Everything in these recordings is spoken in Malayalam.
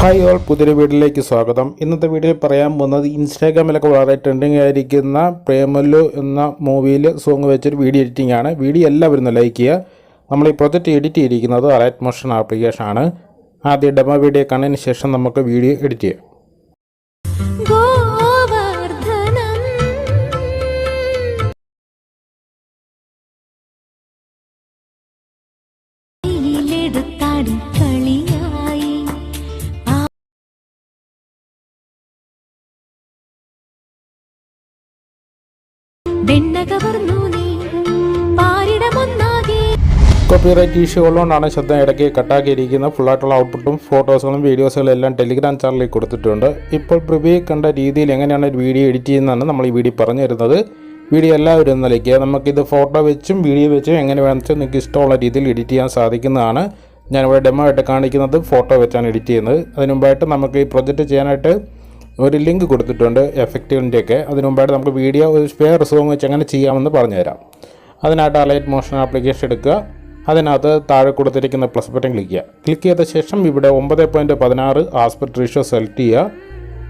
ഹായ് ഓൾ പുതിയൊരു വീഡിയോയിലേക്ക് സ്വാഗതം. ഇന്നത്തെ വീഡിയോയിൽ പറയാൻ പോകുന്നത് ഇൻസ്റ്റാഗ്രാമിലൊക്കെ വളരെ ട്രെൻഡിങ് ആയിരിക്കുന്ന പ്രേമല്ലു എന്ന മൂവിയിൽ സോങ് വെച്ചൊരു വീഡിയോ എഡിറ്റിംഗ് ആണ്. വീഡിയോ എല്ലാവരും ലൈക്ക് ചെയ്യുക. നമ്മൾ ഈ പ്രൊജക്റ്റ് എഡിറ്റ് ചെയ്തിരിക്കുന്നത് അലൈറ്റ് മോഷൻ ആപ്ലിക്കേഷൻ ആണ്. ആദ്യം ഡെമോ വീഡിയോ കണ്ടതിന് ശേഷം നമുക്ക് വീഡിയോ എഡിറ്റ് ചെയ്യാം. വെണ്ണ കവർന്നു കോപ്പിറൈറ്റ് ഇഷ്യൂ ഉള്ളതുകൊണ്ടാണ് ശബ്ദം ഇടയ്ക്ക് കട്ടാക്കിയിരിക്കുന്നത്. ഫുള്ളായിട്ടുള്ള ഔട്ട്പുട്ടും ഫോട്ടോസുകളും വീഡിയോസുകളും എല്ലാം ടെലിഗ്രാം ചാനലിൽ കൊടുത്തിട്ടുണ്ട്. ഇപ്പോൾ പ്രിവ്യൂ കണ്ട രീതിയിൽ എങ്ങനെയാണ് ഒരു വീഡിയോ എഡിറ്റ് ചെയ്യുന്നതാണ് നമ്മൾ ഈ വീഡിയോ പറഞ്ഞു തരുന്നത്. വീഡിയോ എല്ലാവരും ഒന്ന് ലൈക്ക് ചെയ്യുക. നമുക്കിത് ഫോട്ടോ വെച്ചും വീഡിയോ വെച്ചും എങ്ങനെ വേണമെന്ന് നിങ്ങൾക്ക് ഇഷ്ടമുള്ള രീതിയിൽ എഡിറ്റ് ചെയ്യാൻ സാധിക്കുന്നതാണ്. ഞാനിവിടെ ഡെമോ ആയിട്ട് കാണിക്കുന്നത് ഫോട്ടോ വെച്ചാണ് എഡിറ്റ് ചെയ്യുന്നത്. അതിനുമുമ്പായിട്ട് നമുക്ക് ഈ പ്രൊജക്റ്റ് ചെയ്യാനായിട്ട് ഒരു ലിങ്ക് കൊടുത്തിട്ടുണ്ട് എഫക്റ്റുകളിന്റെയൊക്കെ അതിന് മുമ്പായിട്ട് നമുക്ക് വീഡിയോ ഒരു സ്പെയർ സോങ് വെച്ച് എങ്ങനെ ചെയ്യാമെന്ന് പറഞ്ഞുതരാം. അതിനായിട്ട് അലൈറ്റ് മോഷൻ ആപ്ലിക്കേഷൻ എടുക്കുക. അതിനകത്ത് താഴെ കൊടുത്തിരിക്കുന്ന പ്ലസ് ബട്ടൺ ക്ലിക്ക് ചെയ്യുക. ക്ലിക്ക് ചെയ്ത ശേഷം ഇവിടെ ഒമ്പത് പോയിന്റ് പതിനാറ് ആസ്പെക്ട് റേഷ്യോ സെലക്ട് ചെയ്യുക.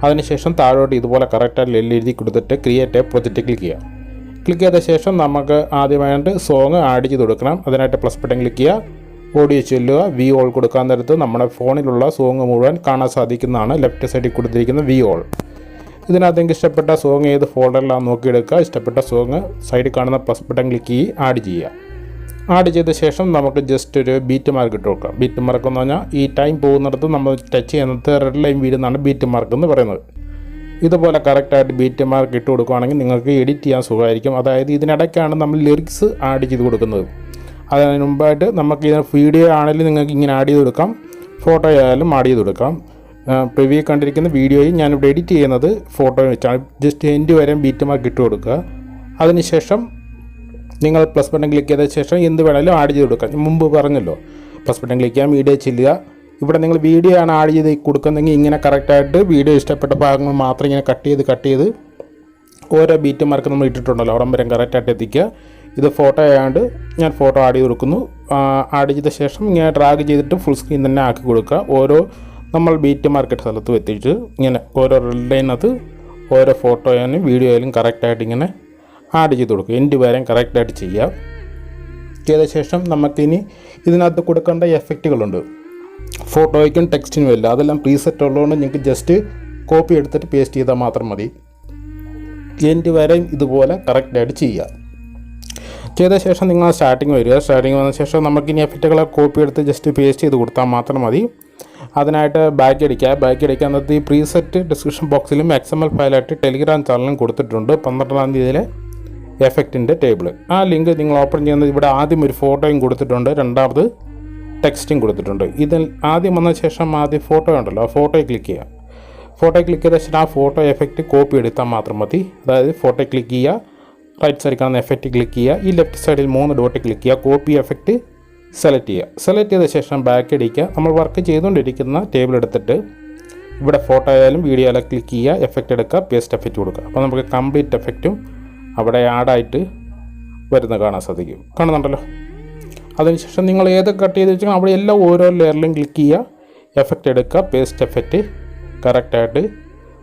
അതിനുശേഷം താഴോട്ട് ഇതുപോലെ കറക്റ്റായിട്ട് എഴുതി കൊടുത്തിട്ട് ക്രിയേറ്റ് എ പ്രൊജക്റ്റ് ക്ലിക്ക് ചെയ്യുക. ക്ലിക്ക് ചെയ്ത ശേഷം നമുക്ക് ആദ്യമായിട്ട് സോങ് ആഡ് ചെയ്ത് കൊടുക്കണം. അതിനായിട്ട് പ്ലസ് ബട്ടൺ ക്ലിക്ക് ചെയ്യുക. ഓഡിയോ ചെല്ലുക വി ഓൾ കൊടുക്കാൻ നേരത്ത് നമ്മുടെ ഫോണിലുള്ള സോങ് മുഴുവൻ കാണാൻ സാധിക്കുന്നതാണ് ലെഫ്റ്റ് സൈഡിൽ കൊടുത്തിരിക്കുന്ന വി ഓൾ ഇതിനകത്ത് എനിക്ക് ഇഷ്ടപ്പെട്ട സോങ് ഏത് ഫോൾഡറിലാണ് നോക്കിയെടുക്കുക. ഇഷ്ടപ്പെട്ട സോങ് സൈഡിൽ കാണുന്ന പ്ലസ് ബട്ടൺ ക്ലിക്ക് ചെയ്ത് ആഡ് ചെയ്യുക. ആഡ് ചെയ്ത ശേഷം നമുക്ക് ജസ്റ്റ് ഒരു ബീറ്റ് മാർക്ക് ഇട്ട് കൊടുക്കാം. ബീറ്റ് മാർക്ക് എന്ന് പറഞ്ഞാൽ ഈ ടൈം പോകുന്നിടത്ത് നമ്മൾ ടച്ച് ചെയ്യുന്നത് റെഡ് ലൈൻ വീടുന്നാണ് ബീറ്റ് മാർക്ക് എന്ന് പറയുന്നത്. ഇതുപോലെ കറക്റ്റായിട്ട് ബീറ്റ് മാർക്ക് ഇട്ട് കൊടുക്കുകയാണെങ്കിൽ നിങ്ങൾക്ക് എഡിറ്റ് ചെയ്യാൻ സുഖമായിരിക്കും. അതായത് ഇതിനിടയ്ക്കാണ് നമ്മൾ ലിറിക്സ് ആഡ് ചെയ്ത് കൊടുക്കുന്നത്. അതിന് മുമ്പായിട്ട് നമുക്ക് ഇതിന് വീഡിയോ ആണെങ്കിലും നിങ്ങൾക്ക് ഇങ്ങനെ ആഡ് ചെയ്ത് കൊടുക്കാം. ഫോട്ടോ ആയാലും ആഡ് ചെയ്ത് കൊടുക്കാം. പ്രിവ്യൂ കണ്ടിരിക്കുന്ന വീഡിയോയിൽ ഞാനിവിടെ എഡിറ്റ് ചെയ്യുന്നത് ഫോട്ടോ വെച്ചാണ്. ജസ്റ്റ് എൻഡ് വരെ ബീറ്റ് മാർക്ക് ഇട്ട് കൊടുക്കുക. അതിനുശേഷം നിങ്ങൾ പ്ലസ് ബട്ടൺ ക്ലിക്ക് ചെയ്ത ശേഷം എന്ത് വേണമെങ്കിലും ആഡ് ചെയ്ത് കൊടുക്കാം. മുമ്പ് പറഞ്ഞല്ലോ പ്ലസ് ബട്ടൺ ക്ലിക്ക് ചെയ്യാം വീഡിയോ ചെല്ലുക. ഇവിടെ നിങ്ങൾ വീഡിയോ ആണ് ആഡ് ചെയ്ത് കൊടുക്കുന്നതെങ്കിൽ ഇങ്ങനെ കറക്റ്റായിട്ട് വീഡിയോ ഇഷ്ടപ്പെട്ട ഭാഗങ്ങൾ മാത്രം ഇങ്ങനെ കട്ട് ചെയ്ത് കട്ട് ചെയ്ത് ഓരോ ബീറ്റ് മാർക്ക് നമ്മൾ ഇട്ടിട്ടുണ്ടല്ലോ അവിടം വരെ കറക്റ്റായിട്ട് എത്തിക്കുക. ഇത് ഫോട്ടോ ആയതുകൊണ്ട് ഞാൻ ഫോട്ടോ ആഡ് ചെയ്ത് കൊടുക്കുന്നു ആഡ് ചെയ്ത ശേഷം ഇങ്ങനെ ഡ്രാഗ് ചെയ്തിട്ട് ഫുൾ സ്ക്രീൻ തന്നെ ആക്കി കൊടുക്കുക. ഓരോ നമ്മൾ ബീറ്റ് മാർക്കറ്റ് സ്ഥലത്ത് എത്തിയിട്ട് ഇങ്ങനെ ഓരോ ലൈനകത്ത് ഓരോ ഫോട്ടോ ആയാലും വീഡിയോ ആയാലും കറക്റ്റായിട്ട് ഇങ്ങനെ ആഡ് ചെയ്ത് കൊടുക്കുക. എന്റെ വരെയും കറക്റ്റായിട്ട് ചെയ്യാം ചെയ്ത ശേഷം നമുക്കിനി ഇതിനകത്ത് കൊടുക്കേണ്ട എഫക്റ്റുകളുണ്ട് ഫോട്ടോയ്ക്കും ടെക്സ്റ്റിനും എല്ലാം അതെല്ലാം പ്രീസെറ്റ് ഉള്ളതുകൊണ്ട് നിങ്ങൾക്ക് ജസ്റ്റ് കോപ്പി എടുത്തിട്ട് പേസ്റ്റ് ചെയ്താൽ മാത്രം മതി. എന്റെ വരെയും ഇതുപോലെ കറക്റ്റായിട്ട് ചെയ്യുക. ചെയ്ത ശേഷം നിങ്ങൾ സ്റ്റാർട്ടിങ് വരിക. സ്റ്റാർട്ടിങ് വന്ന ശേഷം നമുക്കിനി എഫക്റ്റുകളെ കോപ്പി എടുത്ത് ജസ്റ്റ് പേസ്റ്റ് ചെയ്ത് കൊടുത്താൽ മാത്രം മതി. അതിനായിട്ട് ബാക്ക് അടിക്കുക. ബാക്ക് അടിക്കാൻ നിർത്തി പ്രീസെറ്റ് ഡിസ്ക്രിപ്ഷൻ ബോക്സിലും എക്സ് എം എൽ ഫയലായിട്ട് ടെലിഗ്രാം ചാനലിലും കൊടുത്തിട്ടുണ്ട്. പന്ത്രണ്ടാം തീയതിയിലെ എഫക്റ്റിന്റെ ടേബിൾ ആ ലിങ്ക് നിങ്ങൾ ഓപ്പൺ ചെയ്യുന്നത് ഇവിടെ ആദ്യം ഒരു ഫോട്ടോയും കൊടുത്തിട്ടുണ്ട്. രണ്ടാമത് ടെക്സ്റ്റും കൊടുത്തിട്ടുണ്ട്. ഇതിൽ ആദ്യം വന്ന ശേഷം ആദ്യം ഫോട്ടോ ഉണ്ടല്ലോ. ആ ഫോട്ടോയിൽ ക്ലിക്ക് ചെയ്യുക. ഫോട്ടോ ക്ലിക്ക് ചെയ്ത ശേഷം ആ ഫോട്ടോ എഫക്റ്റ് കോപ്പി എടുത്താൽ മാത്രം മതി. അതായത് ഫോട്ടോ ക്ലിക്ക് ചെയ്യുക. റൈറ്റ് സൈഡിൽ കാണുന്ന എഫക്റ്റ് ക്ലിക്ക് ചെയ്യുക. ഈ ലെഫ്റ്റ് സൈഡിൽ മൂന്ന് ഡോട്ട് ക്ലിക്ക് ചെയ്യുക. കോപ്പി എഫക്റ്റ് സെലക്ട് ചെയ്യുക. സെലക്ട് ചെയ്ത ശേഷം ബാക്ക് അടിക്കുക നമ്മൾ വർക്ക് ചെയ്തുകൊണ്ടിരിക്കുന്ന ടേബിൾ എടുത്തിട്ട് ഇവിടെ ഫോട്ടോ ആയാലും വീഡിയോ ആയാലും ക്ലിക്ക് ചെയ്യുക. എഫക്റ്റ് എടുക്കുക. പേസ്റ്റ് എഫക്റ്റ് കൊടുക്കുക. അപ്പോൾ നമുക്ക് കംപ്ലീറ്റ് എഫക്റ്റും അവിടെ ആഡായിട്ട് വരുന്ന കാണാൻ സാധിക്കും. കാണുന്നുണ്ടല്ലോ? അതിനുശേഷം നിങ്ങൾ ഏതൊക്കെ കട്ട് ചെയ്ത് വെച്ചാൽ അവിടെ എല്ലാ ഓരോ ലെയറിലും ക്ലിക്ക് ചെയ്യുക. എഫക്റ്റ് എടുക്കുക. പേസ്റ്റ് എഫക്റ്റ് കറക്റ്റായിട്ട്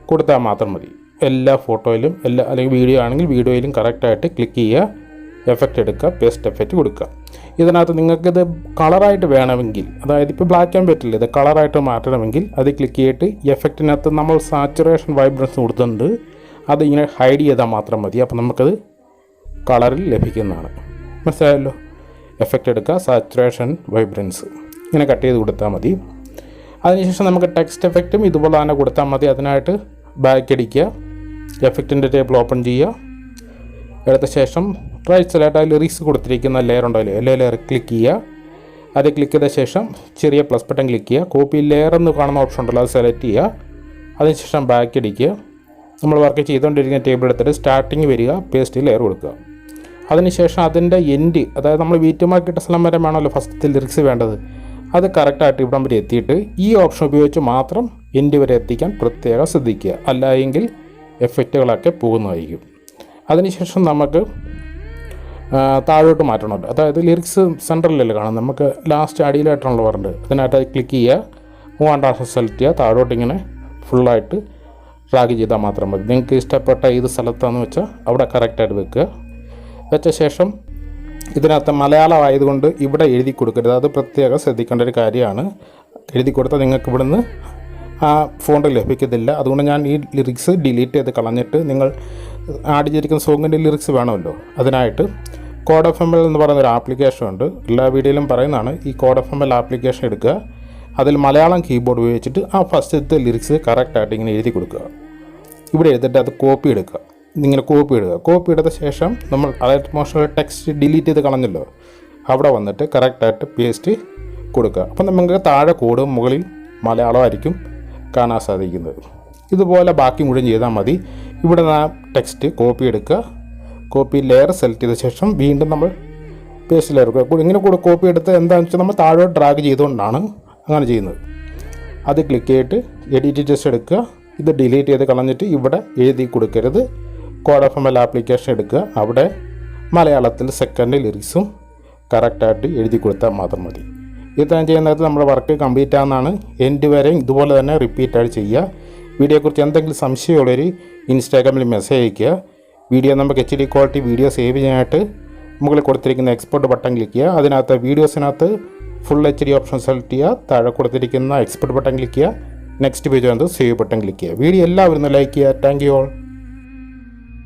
കൊടുത്താൽ മാത്രം മതി. എല്ലാ ഫോട്ടോയിലും എല്ലാ അല്ലെങ്കിൽ വീഡിയോ ആണെങ്കിൽ വീഡിയോയിലും കറക്റ്റായിട്ട് ക്ലിക്ക് ചെയ്യുക എഫക്റ്റ് എടുക്കുക പേസ്റ്റ് എഫക്റ്റ് കൊടുക്കുക. ഇതിനകത്ത് നിങ്ങൾക്കിത് കളറായിട്ട് വേണമെങ്കിൽ അതായത് ഇപ്പോൾ ബ്ലാക്ക് ആൻഡ് പറ്റില്ല ഇത് കളറായിട്ട് മാറ്റണമെങ്കിൽ അത് ക്ലിക്ക് ചെയ്തിട്ട് എഫക്റ്റിനകത്ത് നമ്മൾ സാച്ചുറേഷൻ വൈബ്രൻസ് കൊടുത്തിട്ടുണ്ട് അത് ഇങ്ങനെ ഹൈഡ് ചെയ്താൽ മാത്രം മതി. അപ്പോൾ നമുക്കത് കളറിൽ ലഭിക്കുന്നതാണ്. മനസ്സിലായല്ലോ? എഫക്റ്റ് എടുക്കുക സാച്ചുറേഷൻ വൈബ്രൻസ് ഇങ്ങനെ കട്ട് ചെയ്ത് കൊടുത്താൽ മതി. അതിനുശേഷം നമുക്ക് ടെക്സ്റ്റ് എഫക്റ്റും ഇതുപോലെ തന്നെ കൊടുത്താൽ മതി. അതിനായിട്ട് ബാക്ക് അടിക്കുക. എഫക്റ്റിന്റെ ടേബിൾ ഓപ്പൺ ചെയ്യുക. എടുത്ത ശേഷം റൈറ്റ് സൈഡായിട്ട് അതിൽ ലിറിക്സ് കൊടുത്തിരിക്കുന്ന ലെയർ ഉണ്ടല്ലോ എല്ലാ ലെയർ ക്ലിക്ക് ചെയ്യുക. അത് ക്ലിക്ക് ചെയ്ത ശേഷം ചെറിയ പ്ലസ് ബട്ടൺ ക്ലിക്ക് ചെയ്യുക. കോപ്പി ലെയർ എന്ന് കാണുന്ന ഓപ്ഷൻ ഉണ്ടല്ലോ അത് സെലക്ട് ചെയ്യുക. അതിനുശേഷം ബാക്ക് അടിക്കുക. നമ്മൾ വർക്ക് ചെയ്തുകൊണ്ടിരിക്കുന്ന ടേബിൾ എടുത്തിട്ട് സ്റ്റാർട്ടിങ് വരിക പേസ്റ്റ് ലെയർ കൊടുക്കുക. അതിനുശേഷം അതിന്റെ എൻഡ് അതായത് നമ്മൾ വീറ്റുമാക്കിയിട്ട സ്ഥലം വരെ വേണമല്ലോ ഫസ്റ്റത്തെ ലിറിക്സ് വേണ്ടത്. അത് കറക്റ്റായിട്ട് ഇവിടം വരെ എത്തിയിട്ട് ഈ ഓപ്ഷൻ ഉപയോഗിച്ച് മാത്രം എൻഡ് വരെ എത്തിക്കാൻ പ്രത്യേകം ശ്രദ്ധിക്കുക. അല്ല എങ്കിൽ എഫക്റ്റുകളൊക്കെ പോകുന്നതായിരിക്കും. അതിനുശേഷം നമുക്ക് താഴോട്ട് മാറ്റണമല്ലോ അതായത് ലിറിക്സ് സെൻട്രലല്ലേ കാണാം നമുക്ക് ലാസ്റ്റ് അടിയിലായിട്ടാണല്ലോ പറഞ്ഞത് അതിനകത്ത് ക്ലിക്ക് ചെയ്യുക മൂവാണ്ട് ആഫ് സെലക്ട് ചെയ്യുക. താഴോട്ട് ഇങ്ങനെ ഫുള്ളായിട്ട് ട്രാക്ക് ചെയ്താൽ മാത്രം മതി. നിങ്ങൾക്ക് ഇഷ്ടപ്പെട്ട ഏത് സ്ഥലത്താണെന്ന് വെച്ചാൽ അവിടെ കറക്റ്റായിട്ട് വെക്കുക. വെച്ച ശേഷം ഇതിനകത്ത് മലയാളം ആയതുകൊണ്ട് ഇവിടെ എഴുതി കൊടുക്കരുത്. അത് പ്രത്യേകം ശ്രദ്ധിക്കേണ്ട ഒരു കാര്യമാണ്. എഴുതി കൊടുത്താൽ നിങ്ങൾക്ക് ഇവിടുന്ന് ആ ഫോണ്ട് ലഭിക്കത്തില്ല അതുകൊണ്ട് ഞാൻ ഈ ലിറിക്സ് ഡിലീറ്റ് ചെയ്ത് കളഞ്ഞിട്ട് നിങ്ങൾ ആഡ് ചെയ്തിരിക്കുന്ന സോങ്ങിന്റെ ലിറിക്സ് വേണമല്ലോ. അതിനായിട്ട് കോഡ് എഫ് എം എൽ എന്ന് പറയുന്ന ഒരു ആപ്ലിക്കേഷൻ ഉണ്ട്. എല്ലാ വീഡിയോയിലും പറയുന്നതാണ് ഈ code F M L application എടുക്കുക. അതിൽ മലയാളം കീബോർഡ് ഉപയോഗിച്ചിട്ട് ആ ഫസ്റ്റത്തെ ലിറിക്സ് കറക്റ്റായിട്ട് ഇങ്ങനെ എഴുതി കൊടുക്കുക. ഇവിടെ എഴുതിയിട്ട് അത് കോപ്പി എടുക്കുക. ഇങ്ങനെ കോപ്പി ഇടുക. കോപ്പി എടുത്ത ശേഷം നമ്മൾ അതായത് മോശമായ ടെക്സ്റ്റ് ഡിലീറ്റ് ചെയ്ത് കളഞ്ഞല്ലോ. അവിടെ വന്നിട്ട് കറക്റ്റായിട്ട് പേസ്റ്റ് കൊടുക്കുക. അപ്പം നമുക്ക് താഴെ കോഡ് മുകളിൽ മലയാളമായിരിക്കും. കാണാൻ സാധിക്കുന്നത്. ഇതുപോലെ ബാക്കി മുഴുവൻ ചെയ്താൽ മതി. ഇവിടെ നിന്ന് ആ ടെക്സ്റ്റ് കോപ്പി എടുക്കുക. കോപ്പി ലെയർ സെലക്ട് ചെയ്ത ശേഷം വീണ്ടും നമ്മൾ പേസ്റ്റ് ലെയർ ഇങ്ങനെ കൂടെ കോപ്പി എടുത്ത് എന്താണെന്ന് വെച്ചാൽ നമ്മൾ താഴോട്ട് ഡ്രാഗ് ചെയ്തുകൊണ്ടാണ് അങ്ങനെ ചെയ്യുന്നത്. അത് ക്ലിക്ക് ചെയ്തിട്ട് എഡിറ്റ് ജസ്റ്റ് എടുക്കുക. ഇത് ഡിലീറ്റ് ചെയ്ത് കളഞ്ഞിട്ട് ഇവിടെ എഴുതി കൊടുക്കരുത്. Code of M L application എടുക്കുക. അവിടെ മലയാളത്തിൽ സെക്കൻഡ് ലിറിക്സും കറക്റ്റായിട്ട് എഴുതി കൊടുത്താൽ മാത്രം മതി. ഇത്രയും ചെയ്യുന്നത് നമ്മുടെ വർക്ക് കംപ്ലീറ്റ് ആവുന്നതാണ്. എൻഡ് വരെ ഇതുപോലെ തന്നെ റിപ്പീറ്റായിട്ട് ചെയ്യുക. വീഡിയോയെക്കുറിച്ച് എന്തെങ്കിലും സംശയമുള്ളവർ ഇൻസ്റ്റാഗ്രാമിൽ മെസ്സേജ് അയയ്ക്കുക. വീഡിയോ നമുക്ക് H D quality video save ചെയ്യാനായിട്ട് മുകളിൽ കൊടുത്തിരിക്കുന്ന എക്സ്പോർട്ട് ബട്ടൺ ക്ലിക്ക് ചെയ്യുക. അതിനകത്ത് വീഡിയോസിനകത്ത് full H D option select ചെയ്യുക. താഴെ കൊടുത്തിരിക്കുന്ന എക്സ്പോർട്ട് ബട്ടൺ ക്ലിക്ക് ചെയ്യുക. നെക്സ്റ്റ് പേജ് വന്നത് സേവ് ബട്ടൺ ക്ലിക്ക് ചെയ്യുക. വീഡിയോ എല്ലാവരും ലൈക്ക് ചെയ്യുക. Thank you all